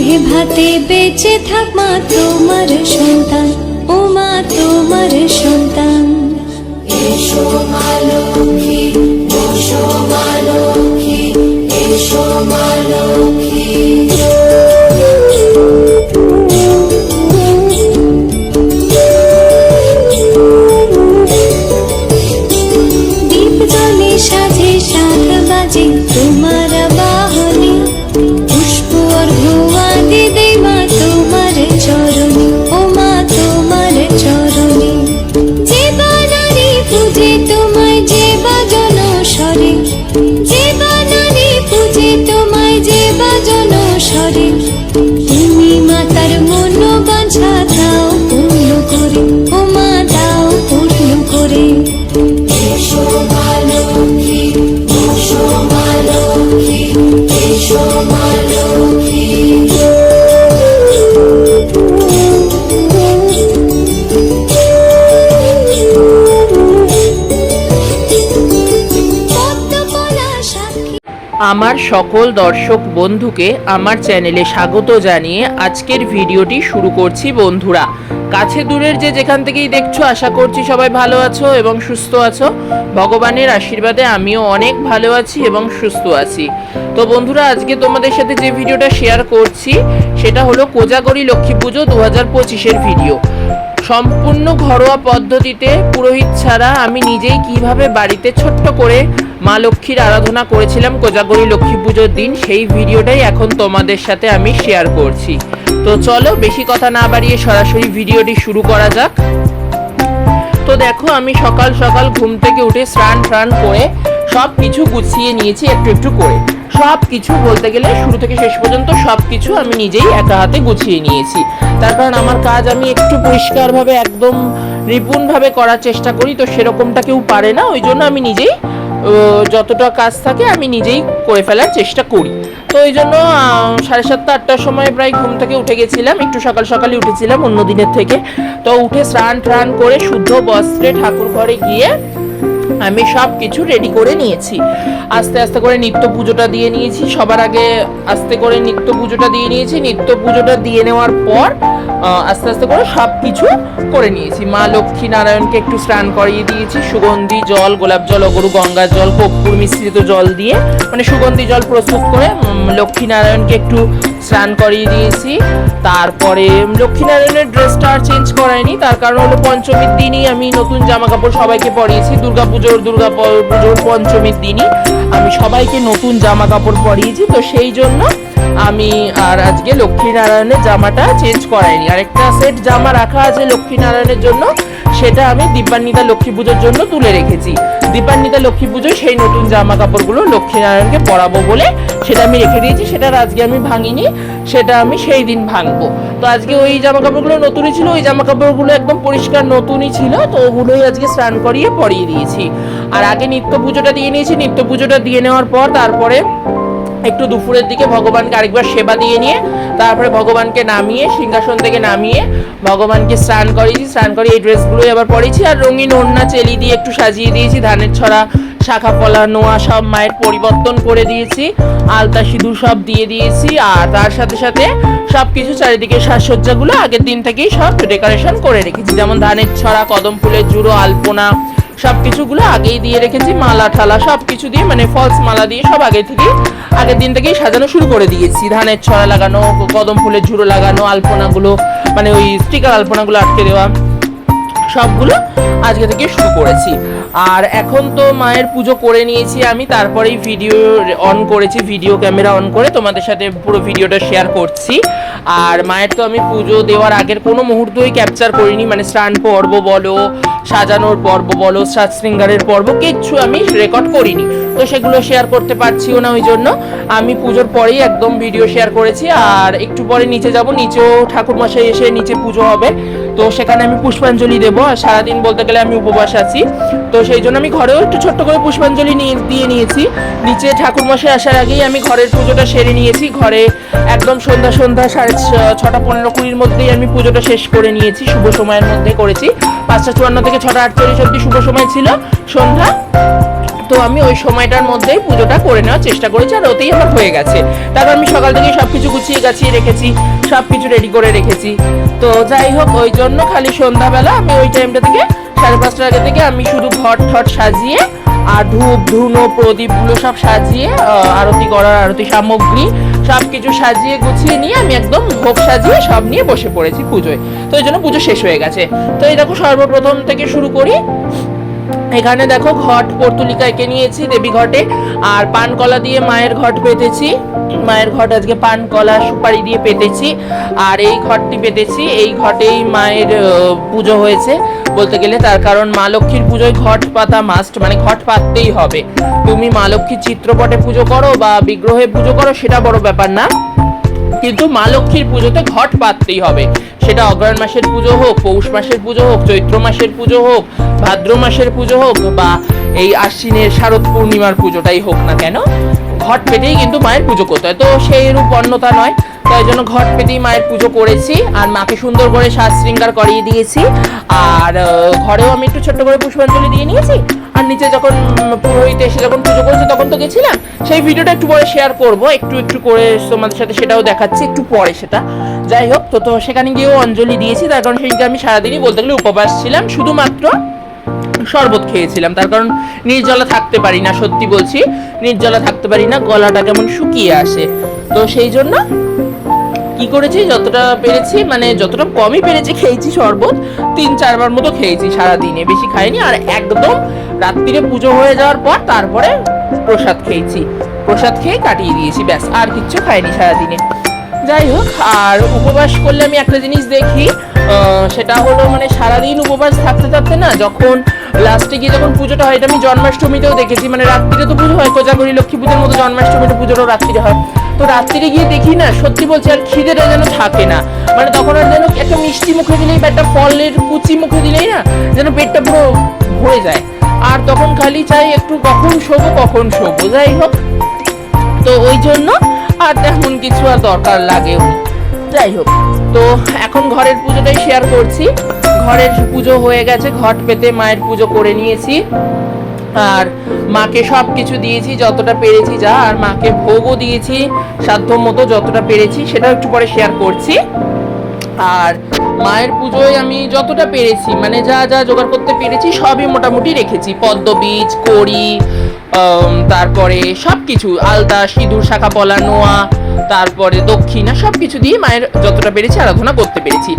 দুধে ভাতে বেঁচে থাক মা তোমার সন্তান ও মা তোমার সন্তান এসো মা লক্ষ্মী বসো মা লক্ষ্মী এসো মা লক্ষ্মী আমার সকল দর্শক বন্ধুকে আমার চ্যানেলে স্বাগত জানিয়ে আজকের ভিডিওটি শুরু করছি, বন্ধুরা। কাছে দূরের যে যেখান থেকেই দেখছ, আশা করছি সবাই ভালো আছো এবং সুস্থ আছো। ভগবানের আশীর্বাদে আমিও অনেক ভালো আছি এবং সুস্থ আছি। তো বন্ধুরা, আজকে তোমাদের সাথে যে ভিডিওটা শেয়ার করছি, সেটা হলো কোজাগরি লক্ষ্মী পুজো দু হাজার পঁচিশের ভিডিও সম্পূর্ণ ঘরোয়া পদ্ধতিতে পুরোহিত ছাড়া আমি নিজেই কীভাবে বাড়িতে ছোট্ট করে মা লক্ষ্মীর আরাধনা করেছিলাম কোজাগরি লক্ষ্মী পুজোর দিন, সেই ভিডিওটাই এখন তোমাদের সাথে আমি শেয়ার করছি। তো চলো, বেশি কথা না বাড়িয়ে সরাসরি ভিডিওটি শুরু করা যাক। তো দেখো, আমি সকাল সকাল ঘুম থেকে উঠে স্নান টান করে সব কিছু গুছিয়ে নিয়েছি, একটু একটু করে। সব কিছু বলতে গেলে শুরু থেকে শেষ পর্যন্ত সব কিছু আমি নিজেই একা হাতে গুছিয়ে নিয়েছি। তার কারণ আমার কাজ আমি একটু পরিষ্কারভাবে, একদম নিপুণভাবে করার চেষ্টা করি, তো সেরকমটা কেউ পারে না, ওই জন্য আমি নিজেই যতটা কাজ থাকে আমি নিজেই করে ফেলার চেষ্টা করি। তো ওই জন্য সাড়ে সাতটা, আটটার সময় প্রায় ঘুম থেকে উঠে গেছিলাম। একটু সকাল সকালে উঠেছিলাম অন্য দিনের থেকে। তো উঠে স্নান টান করে শুদ্ধ বস্ত্রে ঠাকুর ঘরে গিয়ে আমি সব কিছু রেডি করে নিয়েছি। আস্তে আস্তে করে নিত্য পুজোটা দিয়ে নিয়েছি। সবার আগে আস্তে করে নিত্য পুজোটা দিয়ে নিয়েছি। নিত্য পুজোটা দিয়ে নেওয়ার পর আস্তে আস্তে করে সব কিছু করে নিয়েছি। মা লক্ষ্মী নারায়ণকে একটু স্নান করিয়ে দিয়েছি। সুগন্ধি জল, গোলাপ জল, অগরু গঙ্গার জল, কর্পূর মিশ্রিত জল দিয়ে মানে সুগন্ধি জল প্রস্তুত করে লক্ষ্মী নারায়ণকে একটু স্নান করিয়ে দিয়েছি। তারপরে লক্ষ্মীনারায়ণের ড্রেসটা আর চেঞ্জ করায়নি। তার কারণ হলো পঞ্চমীর দিনই আমি নতুন জামা কাপড় সবাইকে পরিয়েছি। দুর্গা পুজোর দুর্গা পুজোর পঞ্চমীর দিনই আমি সবাইকে নতুন জামা কাপড় পরিয়েছি, তো সেই জন্য আমি আর আজকে লক্ষ্মীনারায়ণের জামাটা চেঞ্জ করাইনি। আরেকটা সেট জামা রাখা আছে লক্ষ্মীনারায়ণের জন্য। সেটা আমি দীপান্বিতা লক্ষ্মী পুজোর জন্য তুলে রেখেছি। দীপান্বিতা লক্ষ্মী পুজোয় সেই নতুন জামা কাপড়গুলো লক্ষ্মীনারায়ণকে পরাবো বলে সেটা আমি রেখে দিয়েছি, সেটা আজকে আমি ভাঙিনি, সেটা আমি সেই দিন ভাঙবো। তো আজকে ওই জামা কাপড়গুলো নতুনই ছিল, ওই জামা কাপড়গুলো একদম পরিষ্কার নতুনই ছিল, তো ওগুলোই আজকে স্নান করিয়ে পরিয়ে দিয়েছি। আর আগে নিত্য পুজোটা দিয়ে নিয়েছি, নিত্য পুজোটা দিয়ে নেওয়ার পর তারপরে একটু দুপুরের দিকে ভগবানকে আরেকবার সেবা দিয়ে নিয়ে, তারপরে ভগবানকে নামিয়ে, সিংহাসন থেকে নামিয়ে ভগবানকে স্নান করিয়েছি। স্নান করে এই ড্রেসগুলোই আবার পরেছি। আর রঙিন ওড়না, চেলি দিয়ে একটু সাজিয়ে দিয়েছি। ধানের ছড়া, শাখা পলা নোয়া সব মায়ের পরিবর্তন করে দিয়েছি। আলতা, সিঁদুর সব দিয়ে দিয়েছি। আর তার সাথে সাথে সব কিছু চারিদিকে সাজসজ্জাগুলো আগের দিন থেকেই সব ডেকোরেশন করে রেখেছি। যেমন ধানের ছড়া, কদম ফুলের জুড়ো, আলপনা সব কিছুগুলো আগেই দিয়ে রেখেছি, মালা ঠালা সব কিছু দিয়ে মানে ফলস মালা দিয়ে সব আগে থেকেই, আগের দিন থেকেই সাজানো শুরু করে দিয়েছি। ধানের ছড়া লাগানো, কদম ফুলের ঝুড়ো লাগানো, আলপনাগুলো মানে ওই স্টিকার আলপনাগুলো আটকে দেওয়া। সবগুলো আজকে থেকে শুরু করেছি। আর এখন তো মায়ের পুজো করে নিয়েছি আমি, তারপরেই ভিডিও অন করেছি ভিডিও ক্যামেরা অন করে তোমাদের সাথে পুরো ভিডিওটা শেয়ার করছি। আর মায়ের তো আমি পুজো দেওয়ার আগের কোনো মুহূর্তই ক্যাপচার করিনি মানে স্নান পর্ব বলো, সাজানোর পর্ব বলো, সাজ শৃঙ্গারের পর্ব, কিচ্ছু আমি রেকর্ড করিনি। তো সেগুলো শেয়ার করতে পারছিও না ওই জন্য। আমি পুজোর পরেই একদম ভিডিও শেয়ার করেছি, আর একটু পরে নিচে যাব, নিচেও ঠাকুর মশাই এসে নিচে পুজো হবে। তো সেখানে আমি পুষ্পাঞ্জলি দেবো আর সারাদিন বলতে গেলে আমি উপবাস আছি। তো সেই জন্য আমি ঘরেও একটু ছোট্ট করে পুষ্পাঞ্জলি নিয়ে, দিয়ে নিয়েছি। নিচে ঠাকুর মশাই আসার আগেই আমি ঘরের পুজোটা সেরে নিয়েছি। ঘরে একদম সন্ধ্যা সন্ধ্যা সাড়ে ছটা পনেরো কুড়ির মধ্যেই আমি পুজোটা শেষ করে নিয়েছি। শুভ সময়ের মধ্যে করেছি। পাঁচটা চুয়ান্ন থেকে ছটা আটচল্লিশ অব্দি শুভ সময় ছিল সন্ধ্যা। তো আমি ওই সময়টার মধ্যেই পুজোটা করে নেওয়ার চেষ্টা করেছি আর ওতেই আমার হয়ে গেছে। তারপর আমি সকাল থেকে সব কিছু গুছিয়ে গাছিয়ে রেখেছি। সব কিছু রেডি করে রেখেছি। তো যাই হোক, ওই জন্য খালি সন্ধ্যাবেলা আমি ওই টাইমটা থেকে সাড়ে পাঁচটার আগে থেকে আমি শুধু ঘট ঠট সাজিয়ে আর ধূপ, ধুনো, প্রদীপগুলো সব সাজিয়ে আরতি করার আরতি সামগ্রী সব কিছু সাজিয়ে গুছিয়ে নিয়ে আমি একদম ভোগ সাজিয়ে সব নিয়ে বসে পড়েছি পুজোয়। তো এই জন্য পুজো শেষ হয়ে গেছে। তো এই দেখো সর্বপ্রথম থেকে শুরু করি। এখানে দেখো ঘট, পর্তুলিকা এঁকে নিয়েছি দেবী ঘটে আর পান কলা দিয়ে মায়ের ঘট পেতেছি মায়ের ঘট আজকে পান, কলা, সুপারি দিয়ে পেতেছি। আর এই ঘরটি পেতেছি, এই ঘটেই মায়ের পুজো হয়েছে। বলতে গেলে তার কারণ মা লক্ষ্মীর পুজোয় ঘট পাতা মাস্ট মানে ঘট পাততেই হবে। তুমি মা লক্ষ্মীর চিত্রপটে পুজো করো বা বিগ্রহে পুজো করো, সেটা বড় ব্যাপার না। কিন্তু মা লক্ষ্মীর পুজোতে ঘট পাততেই হবে। সেটা অগ্রহায়ণ মাসের পুজো হোক, পৌষ মাসের পুজো হোক, চৈত্র মাসের পুজো হোক, ভাদ্র মাসের পুজো হোক বা এই আশ্বিনের শারদ পূর্ণিমার পুজোটাই হোক না কেন। ঘট পেতেই কিন্তু মায়ের পুজো করতে হয়। তো সেই রূপ অন্যতা নয় তাই জন্য ঘট পেতেই মায়ের পুজো করেছি আর মাকে সুন্দর করে সাজ শৃঙ্গার করিয়ে দিয়েছি। আর ঘরেও আমি একটু ছোট্ট করে পুষ্পাঞ্জলি দিয়ে নিয়েছি। আর নিচে যখন পুরোহিত এসে যখন পুজো করেছে তখন তো গেছিলাম। সেই ভিডিওটা একটু পরে শেয়ার করব, একটু একটু করে তোমাদের সাথে সেটাও দেখাচ্ছি, একটু পরে সেটা। যাই হোক, তো তো সেখানে গিয়েও অঞ্জলি দিয়েছি, তার কারণ সেদিনকে আমি সারাদিনই বলতে গেলে উপবাস ছিলাম। শুধুমাত্র শরবত খেয়েছিলাম। তার কারণ নির্জলা থাকতে পারি না, সত্যি বলছি। নির্জলা থাকতে পারি না, গলাটা কেমন শুকিয়ে আসে। তো সেই জন্য কি করেছি, যতটা পেরেছি মানে যতটা কমই পেরেছি খেয়েছি শরবত, তিন চারবার মতো খেয়েছি সারা দিনে বেশি খাইনি, আর একদম রাত্রিরে পুজো হয়ে যাওয়ার পর তারপরে প্রসাদ খেয়েছি। প্রসাদ খেয়ে কাটিয়ে দিয়েছি, ব্যাস, আর কিচ্ছু খাইনি সারাদিনে। যাই হোক, আর উপবাস করলে আমি একটা জিনিস দেখি সেটা হলো মানে সারাদিন উপবাস থাকতে থাকতে না, যখন লাস্টে গিয়ে যখন পুজোটা হয়, এটা আমি জন্মাষ্টমীতেও দেখেছি। মানে রাত্রিরে তো পুজো হয়, কোজাগরি লক্ষ্মী পুজোর মতো জন্মাষ্টমীতে পুজোটাও রাত্রিরে হয়। তো রাত্রিরে গিয়ে দেখি না, সত্যি বলছি, আর খিদেটা যেন থাকে না। মানে তখন আর যেন একটা মিষ্টি মুখে দিলেই বা একটা ফলের কুচি মুখে দিলেই না, যেন পেটটা পুরো ভরে যায়। আর তখন খালি চাই একটু কখন শোবো কখন শোবো, যাই হোক। তো ওই জন্য আর তেমন কিছু আর দরকার লাগেও যাই হোক, তো এখন ঘরের পুজোটাই শেয়ার করছি। ঘরের পুজো হয়ে গেছে, ঘট পেতে মায়ের পুজো করে নিয়েছি। আর মাকে সব কিছু দিয়েছি, যতটা পেরেছি যা, আর মাকে ভোগও দিয়েছি সাধ্য মতো যতটা পেরেছি সেটা একটু পরে শেয়ার করছি। আর মায়ের পুজোয় আমি যতটা পেরেছি মানে যা যা জোগাড় করতে পেরেছি, সবই মোটামুটি রেখেছি। পদ্ম বীজ, কড়ি তারপরে সব কিছু আলতা, সিঁদুর, শাখা পলা নোয়া তারপরে দক্ষিণা সব কিছু দিয়ে মায়ের যতটা পেরেছি আরাধনা করতে পেরেছি।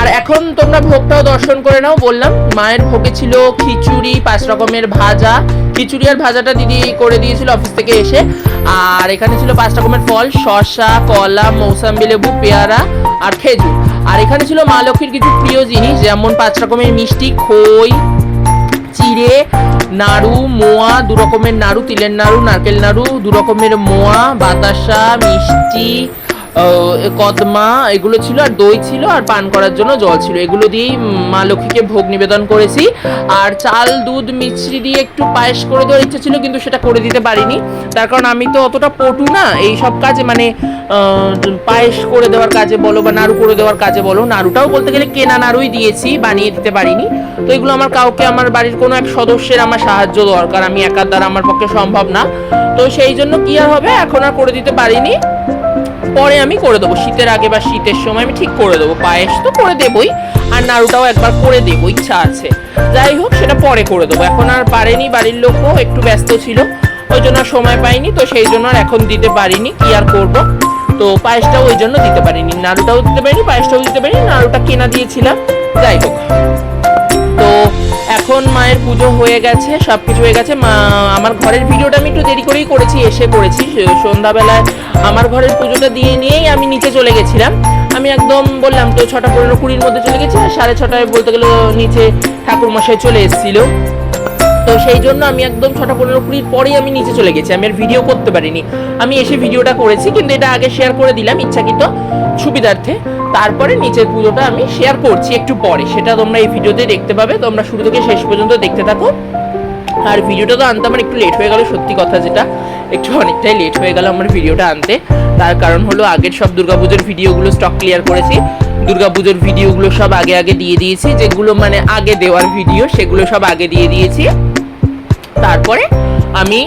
আর এখন তোমরা ভোগটাও দর্শন করে নাও, বললাম, মায়ের ভোগে ছিল খিচুড়ি, পাঁচ রকমের ভাজা। খিচুড়ি আর ভাজাটা দিদি করে দিয়েছিল অফিস থেকে এসে। আর এখানে ছিল পাঁচ রকমের ফল, শসা, কলা, মৌসাম্বি, লেবু, পেয়ারা আর খেজুর। আর এখানে ছিল মা লক্ষ্মীর কিছু প্রিয় জিনিস, যেমন পাঁচ রকমের মিষ্টি, খই চিড়ে নাড়ু, মোয়া দু রকমের নাড়ু, তিলের নাড়ু, নারকেল নাড়ু দু রকমের মোয়া, বাতাসা, মিষ্টি কদমা, এগুলো ছিল, আর দই ছিল, আর পান করার জন্য জল ছিল। এগুলো দিয়েই মা লক্ষ্মীকে ভোগ নিবেদন করেছি। আর চাল, দুধ, মিছরি দিয়ে একটু পায়েস করে দেওয়ার ইচ্ছে ছিল, কিন্তু সেটা করে দিতে পারিনি। তার কারণ আমি তো অতটা পটু না। এই সব কাজে মানে পায়েস করে দেওয়ার কাজে বলো বা নাড়ু করে দেওয়ার কাজে বলো, নাড়ুটাও বলতে গেলে কেনা নাড়ুই দিয়েছি, বানিয়ে দিতে পারিনি। তো এগুলো আমার কাউকে, আমার বাড়ির কোনো এক সদস্যের আমার সাহায্য দরকার। আমি একার দ্বারা আমার পক্ষে সম্ভব না। তো সেই জন্য কি আর হবে? এখন আর করে দিতে পারিনি। পরে আমি করে দেবো। শীতের আগে বা শীতের সময় আমি ঠিক করে দেবো। পায়েস তো করে দেবই, আর নাড়ুটাও একবার করে দেবো, ইচ্ছা আছে। যাই হোক, সেটা পরে করে দেবো। এখন আর পারেনি, বাড়ির লোকও একটু ব্যস্ত ছিল, ওই জন্য সময় পাইনি, তো সেই জন্য আর এখন দিতে পারিনি, কি আর করব? তো পায়েসটাও ওই জন্য দিতে পারিনি, নাড়ুটাও দিতে পারিনি, পায়েসটাও দিতে পারিনি, নাড়ুটা কেনা দিয়েছিলাম। যাই হোক। এখন মায়ের পুজো হয়ে গেছে সব কিছু হয়ে গেছে। মা, আমার ঘরের ভিডিওটা আমি একটু দেরি করেই করেছি, এসে করেছি। সন্ধ্যাবেলায় আমার ঘরের পুজোটা দিয়ে নিয়েই আমি নিচে চলে গেছিলাম। আমি একদম বললাম তো ছটা পনেরো কুড়ির মধ্যে চলে গেছি সাড়ে ছটায় বলতে গেলে নিচে ঠাকুর মশাই চলে এসেছিল। তো সেই জন্য আমি একদম ছটা পনেরো কুড়ির পরেই আমি নিচে চলে গেছি। আমি আর ভিডিও করতে পারিনি। আমি এসে ভিডিওটা করেছি, কিন্তু এটা আগে শেয়ার করে দিলাম ইচ্ছাকৃত সুবিধার্থে। তারপরে নিচের পুজোটা আমি শেয়ার করছি একটু পরে। সেটা তোমরা এই ভিডিওতে দেখতে পাবে। তোমরা শুরু থেকে শেষ পর্যন্ত দেখতে থাকো। আর ভিডিওটা তো আনতে আমার একটু লেট হয়ে গেল, সত্যি কথা যেটা। একটু অনেকটাই লেট হয়ে গেল আমার ভিডিওটা আনতে। তার কারণ হলো আগের সব দুর্গাপুজোর ভিডিওগুলো স্টক ক্লিয়ার করেছি। দুর্গাপুজোর ভিডিওগুলো সব আগে আগে দিয়ে দিয়েছি। যেগুলো মানে আগে দেওয়ার ভিডিও সেগুলো সব আগে দিয়ে দিয়েছি। তারপরে আমি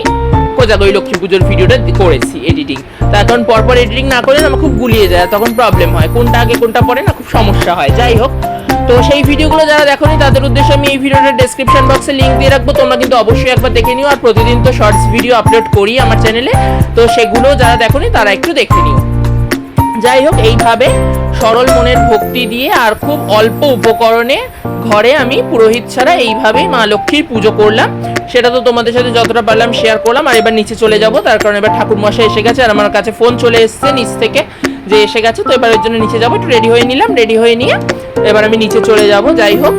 কোজাগরি লক্ষ্মী পুজোর ভিডিওটা করেছি এডিটিং তার কারণ পরপর এডিটিং না করলে আমার খুব গুলিয়ে যায়, তখন প্রবলেম হয়। কোনটা আগে, কোনটা পরে না খুব সমস্যা হয়। যাই হোক, তো সেই ভিডিওগুলো যারা দেখোনি, তাদের উদ্দেশ্যে আমি এই ভিডিওটার ডেসক্রিপশন বক্সে লিঙ্ক দিয়ে রাখব। তোমরা কিন্তু অবশ্যই একবার দেখে নিও। আর প্রতিদিন তো শর্টস ভিডিও আপলোড করি আমার চ্যানেলে তো সেগুলো যারা দেখোনি, তারা একটু দেখে নিও। যাই হোক, এইভাবে সরল মনের ভক্তি দিয়ে আর খুব অল্প উপকরণে ঘরে আমি পুরোহিত ছাড়া এইভাবেই মা লক্ষ্মীর পুজো করলাম। সেটা তো তোমাদের সাথে যতটা পারলাম শেয়ার করলাম। আর এবার নিচে চলে যাব। তার কারণ এবার ঠাকুর মশাই এসে গেছে আর আমার কাছে ফোন চলে এসেছে নিচ থেকে যে এসে গেছে। তো এবার ওর জন্য নিচে যাব। একটু রেডি হয়ে নিলাম রেডি হয়ে নিয়ে এবার আমি নিচে চলে যাব। যাই হোক,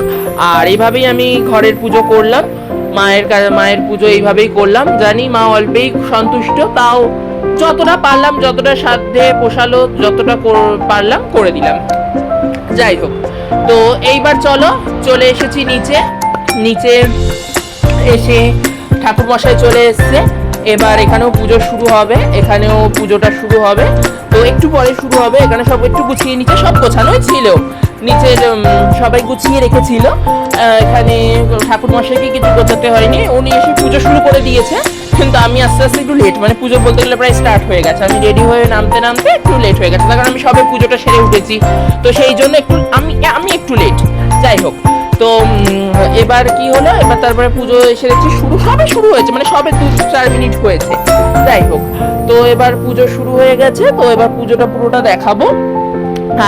আর এইভাবেই আমি ঘরের পুজো করলাম। মায়ের মায়ের পুজো এইভাবেই করলাম। জানি মা অল্পেই সন্তুষ্ট, তাও যতটা পারলাম, যতটা সাধ্যে পোষালো, যতটা পারলাম করে দিলাম। যাই হোক, তো এইবার চলো, চলে এসেছি নিচে। নিচে এসে ঠাকুর মশাই চলে এসছে। এবার এখানেও পুজো শুরু হবে, এখানেও পুজোটা শুরু হবে। তো একটু পরে শুরু হবে, এখানে সব একটু গুছিয়ে নিচে সব গোছানোই ছিল। নিচের সবাই গুছিয়ে রেখেছিল। এখানে ঠাকুর মশাইকে কিছু গোছাতে হয়নি, উনি এসে পুজো শুরু করে দিয়েছে। কিন্তু আমি আস্তে আস্তে একটু লেট মানে পুজো বলতে গেলে প্রায় স্টার্ট হয়ে গেছে। আমি রেডি হয়ে নামতে নামতে একটু লেট হয়ে গেছে। কারণ আমি সবে পুজোটা সেরে উঠেছি। তো সেই জন্য একটু, আমি আমি একটু লেট যাই হোক। তো এবার কি হলো? এবার তারপরে পুজো এসে দেখছি শুরু, সবে শুরু হয়েছে মানে সবে দু চার মিনিট হয়েছে। যাই হোক, তো এবার পুজো শুরু হয়ে গেছে, তো এবার পুজোটা পুরোটা দেখাবো।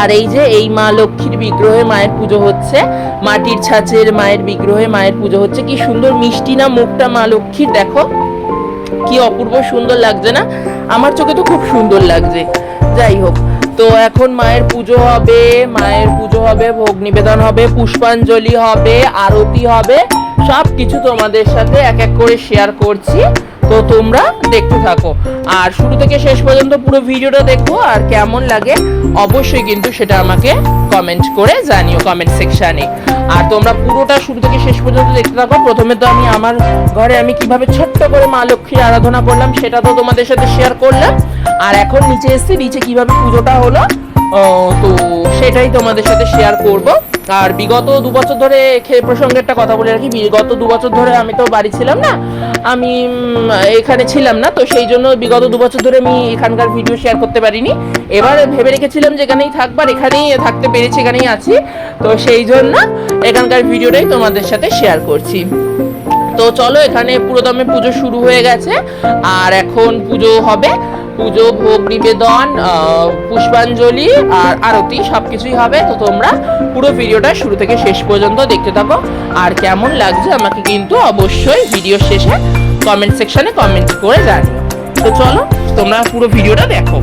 আর এই যে, এই মা লক্ষ্মীর বিগ্রহে মায়ের পুজো হচ্ছে, মাটির ছাঁচের মায়ের বিগ্রহে মায়ের পুজো হচ্ছে, কি সুন্দর মিষ্টি না মুখটা মা লক্ষ্মীর, দেখো। কি অপূর্ব সুন্দর লাগছে না? আমার চোখে তো খুব সুন্দর লাগছে। যাই হোক তো এখন মায়ের পুজো হবে, মায়ের পুজো হবে, ভোগ নিবেদন হবে, পুষ্পাঞ্জলি হবে, আরতি হবে সব কিছু তোমাদের সাথে এক এক করে শেয়ার করছি। তো তোমরা দেখতে থাকো। আর শুরু থেকে শেষ পর্যন্ত পুরো ভিডিওটা দেখো, আর কেমন লাগে অবশ্যই কিন্তু সেটা আমাকে কমেন্ট করে জানিও কমেন্ট সেকশানে আর তোমরা পুরোটা শুরু থেকে শেষ পর্যন্ত দেখতে থাকো। প্রথমে তো আমি আমার ঘরে আমি কীভাবে ছোট্ট করে মা লক্ষ্মীর আরাধনা করলাম, সেটা তো তোমাদের সাথে শেয়ার করলাম। আর এখন নিচে এসেছি, নিচে কীভাবে পুজোটা হলো তো সেটাই তোমাদের সাথে শেয়ার করব। আর বিগত দু বছর ধরে খে- প্রসঙ্গে একটা কথা বলে রাখি, বিগত দু বছর ধরে আমি তো বাড়ি ছিলাম না, আমি এখানে ছিলাম না, তো সেই জন্য বিগত দু বছর ধরে আমি এখানকার ভিডিও শেয়ার করতে পারিনি। এবার ভেবে রেখেছিলাম যে এখানেই থাকবার এখানেই থাকতে পেরেছি এখানেই আছি। তো সেই জন্য এখানকার ভিডিওটাই তোমাদের সাথে শেয়ার করছি। তো চলো এখানে পুরোদমে পুজো শুরু হয়ে গেছে। আর এখন পুজো হবে। পুজো, ভোগ, নিবেদন পুষ্পাঞ্জলি আর আরতি সব কিছুই হবে। তো তোমরা পুরো ভিডিওটা শুরু থেকে শেষ পর্যন্ত দেখতে থাকো। আর কেমন লাগছে আমাকে কিন্তু অবশ্যই ভিডিও শেষে কমেন্ট সেকশনে কমেন্ট করে জানিও। তো চলো তোমরা পুরো ভিডিওটা দেখো।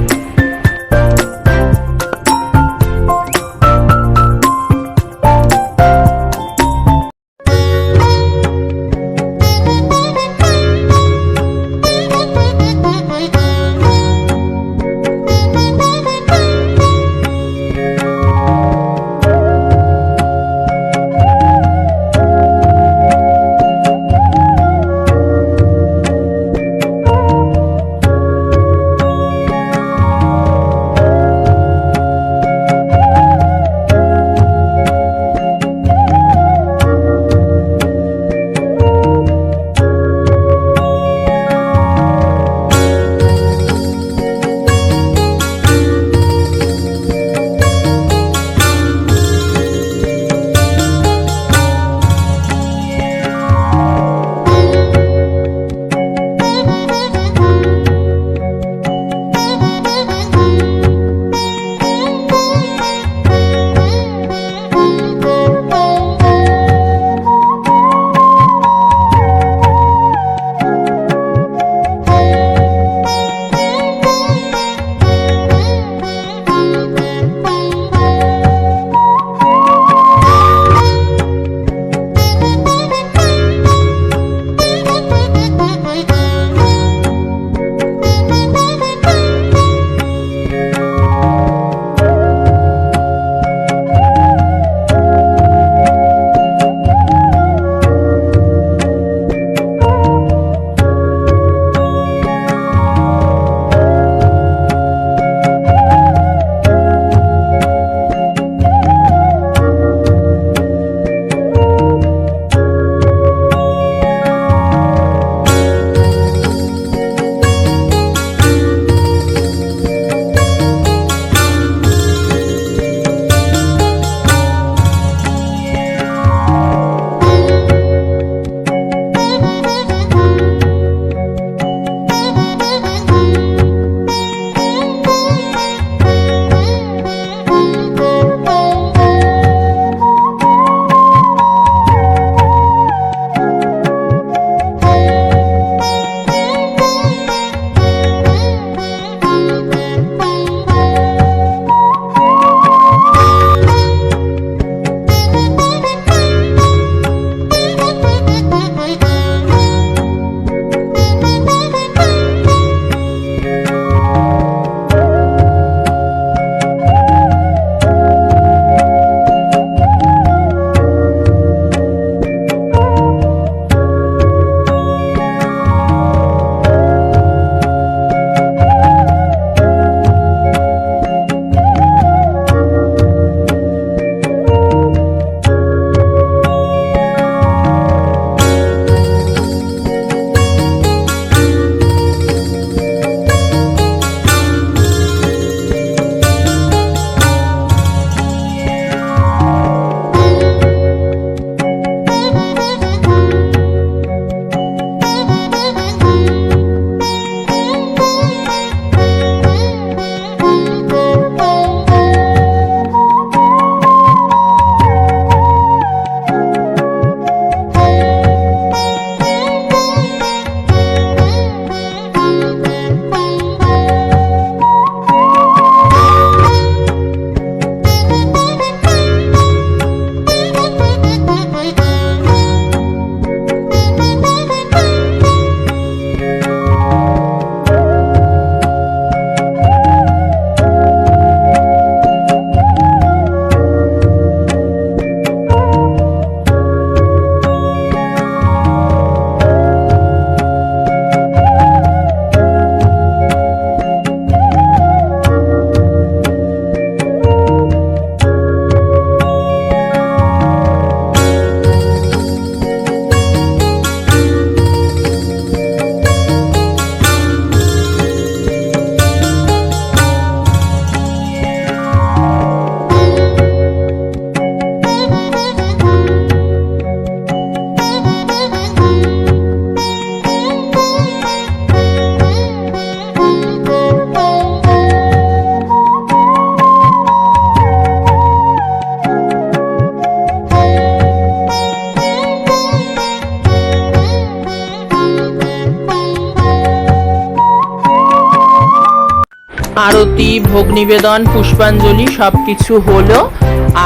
আরতি, ভোগ নিবেদন, পুষ্পাঞ্জলি সব কিছু হলো।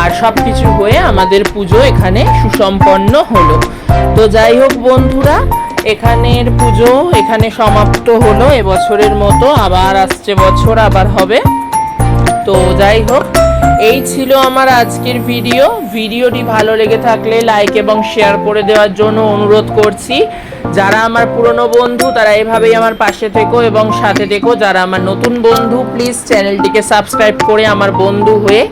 আর সব কিছু হয়ে আমাদের পুজো এখানে সুসম্পন্ন হলো। তো যাই হোক বন্ধুরা, এখানের পুজো এখানে সমাপ্ত হলো। এবছরের মতো আবার আসছে বছর, আবার হবে। তো যাই হোক এই ছিল আমার আজকের ভিডিও। ভিডিওটি ভালো লেগে থাকলে লাইক এবং শেয়ার করে দেওয়ার জন্য অনুরোধ করছি। যারা আমার পুরনো বন্ধু, তারা এভাবেই আমার পাশে থেকো এবং সাথে থেকো। যারা আমার নতুন বন্ধু প্লিজ চ্যানেলটিকে সাবস্ক্রাইব করে আমার বন্ধু হয়ে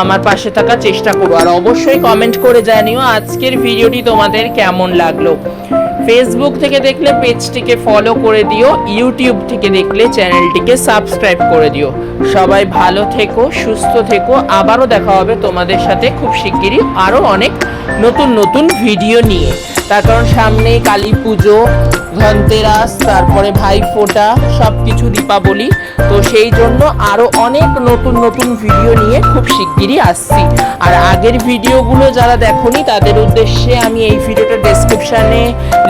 আমার পাশে থাকার চেষ্টা করো। আর অবশ্যই কমেন্ট করে জানিও আজকের ভিডিওটি তোমাদের কেমন লাগল। ফেসবুক থেকে দেখলে পেজটিকে ফলো করে দিও ইউটিউব থেকে দেখলে চ্যানেলটিকে সাবস্ক্রাইব করে দিও। সবাই ভালো থেকো, সুস্থ থেকো। আবারও দেখা হবে তোমাদের সাথে খুব শিগগিরই আরও অনেক নতুন নতুন ভিডিও নিয়ে। তার কারণ সামনেই কালী পুজো ধনতেরাস তারপরে ভাইফোঁটা সব কিছু দীপাবলি। তো সেই জন্য আরও অনেক নতুন নতুন ভিডিও নিয়ে খুব শিগগিরই আসছি। আর আগের ভিডিওগুলো যারা দেখোনি, তাদের উদ্দেশ্যে আমি এই ভিডিওটা ডেসক্রিপশানে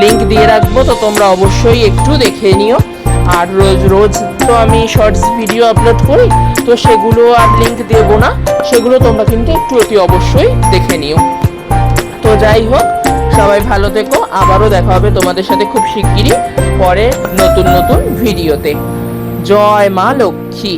লিঙ্ক দিয়ে রাখব, তো তোমরা অবশ্যই একটু দেখে নিও। আর রোজ রোজ তো আমি শর্টস ভিডিও আপলোড করি, তো সেগুলো আর লিঙ্ক দেবো না, সেগুলো তোমরা কিন্তু একটু অতি অবশ্যই দেখে নিও। তো যাই হোক সবাই ভালো থেকো, আবারও দেখা হবে তোমাদের সাথে খুব শিগগিরই পরে নতুন নতুন ভিডিওতে। জয় মা লক্ষ্মী।